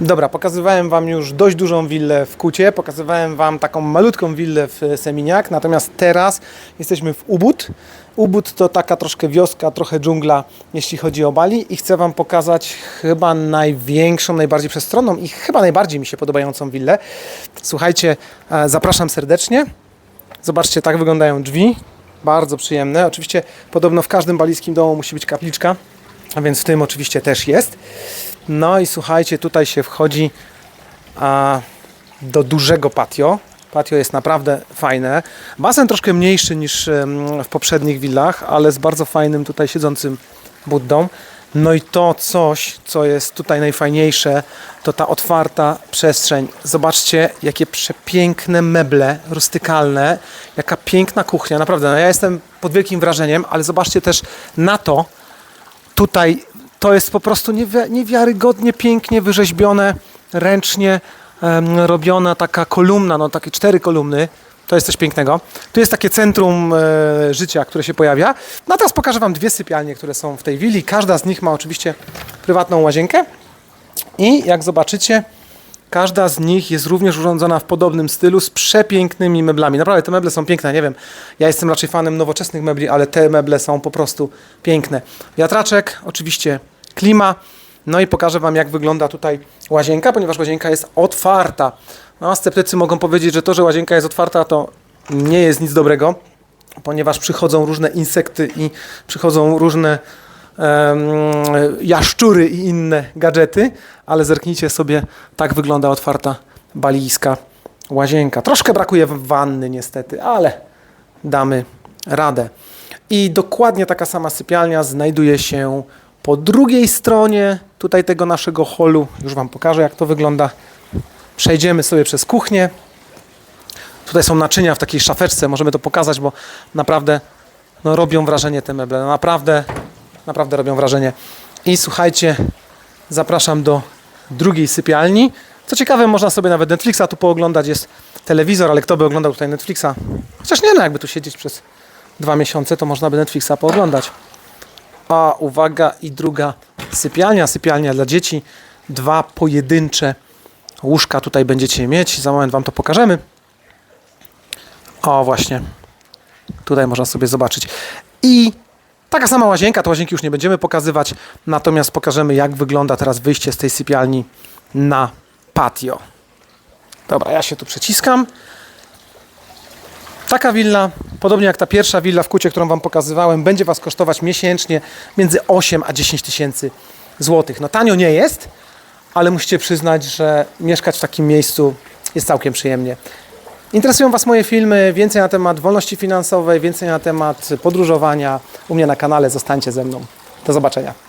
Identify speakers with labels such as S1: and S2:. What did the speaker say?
S1: Dobra, pokazywałem Wam już dość dużą willę w Kucie, pokazywałem Wam taką malutką willę w Seminiak, natomiast teraz jesteśmy w Ubud. Ubud to taka troszkę wioska, trochę dżungla, jeśli chodzi o Bali i chcę Wam pokazać chyba największą, najbardziej przestronną i chyba najbardziej mi się podobającą willę. Słuchajcie, e, zapraszam serdecznie. Zobaczcie, tak wyglądają drzwi. Bardzo przyjemne. Oczywiście podobno w każdym balijskim domu musi być kapliczka, a więc w tym oczywiście też jest. No i słuchajcie, tutaj się wchodzi a, do dużego patio. Patio jest naprawdę fajne. Basen troszkę mniejszy niż w poprzednich willach, ale z bardzo fajnym tutaj siedzącym Buddą. No i to coś, co jest tutaj najfajniejsze, to ta otwarta przestrzeń. Zobaczcie, jakie przepiękne meble rustykalne, jaka piękna kuchnia. Naprawdę, no ja jestem pod wielkim wrażeniem, ale zobaczcie też na to, tutaj to jest po prostu niewi- niewiarygodnie pięknie wyrzeźbione, ręcznie robiona taka kolumna, no takie cztery kolumny. To jest coś pięknego. Tu jest takie centrum e, życia, które się pojawia. No a teraz pokażę Wam dwie sypialnie, które są w tej willi. Każda z nich ma oczywiście prywatną łazienkę. I jak zobaczycie, każda z nich jest również urządzona w podobnym stylu z przepięknymi meblami. Naprawdę te meble są piękne. Nie wiem, ja jestem raczej fanem nowoczesnych mebli, ale te meble są po prostu piękne. Wiatraczek, oczywiście klima. No i pokażę Wam, jak wygląda tutaj łazienka, ponieważ łazienka jest otwarta. No, sceptycy mogą powiedzieć, że to, że łazienka jest otwarta, to nie jest nic dobrego, ponieważ przychodzą różne insekty i przychodzą różne jaszczury i inne gadżety, ale zerknijcie sobie, tak wygląda otwarta balijska łazienka. Troszkę brakuje wanny niestety, ale damy radę. I dokładnie taka sama sypialnia znajduje się po drugiej stronie tutaj tego naszego holu. Już Wam pokażę, jak to wygląda. Przejdziemy sobie przez kuchnię. Tutaj są naczynia w takiej szafeczce, możemy to pokazać, bo naprawdę no, robią wrażenie te meble. No, naprawdę, naprawdę robią wrażenie. I słuchajcie, zapraszam do drugiej sypialni. Co ciekawe, można sobie nawet Netflixa tu pooglądać. Jest telewizor, ale kto by oglądał tutaj Netflixa? Chociaż nie, no jakby tu siedzieć przez dwa miesiące, to można by Netflixa pooglądać. A uwaga, i druga sypialnia, sypialnia dla dzieci. Dwa pojedyncze łóżka tutaj będziecie mieć. Za moment Wam to pokażemy. O, właśnie. Tutaj można sobie zobaczyć. I taka sama łazienka, to łazienki już nie będziemy pokazywać, natomiast pokażemy, jak wygląda teraz wyjście z tej sypialni na patio. Dobra, ja się tu przeciskam. Taka willa, podobnie jak ta pierwsza willa w Kucie, którą Wam pokazywałem, będzie Was kosztować miesięcznie między 8 a 10 tysięcy złotych. No tanio nie jest, ale musicie przyznać, że mieszkać w takim miejscu jest całkiem przyjemnie. Interesują Was moje filmy, więcej na temat wolności finansowej, więcej na temat podróżowania u mnie na kanale. Zostańcie ze mną. Do zobaczenia.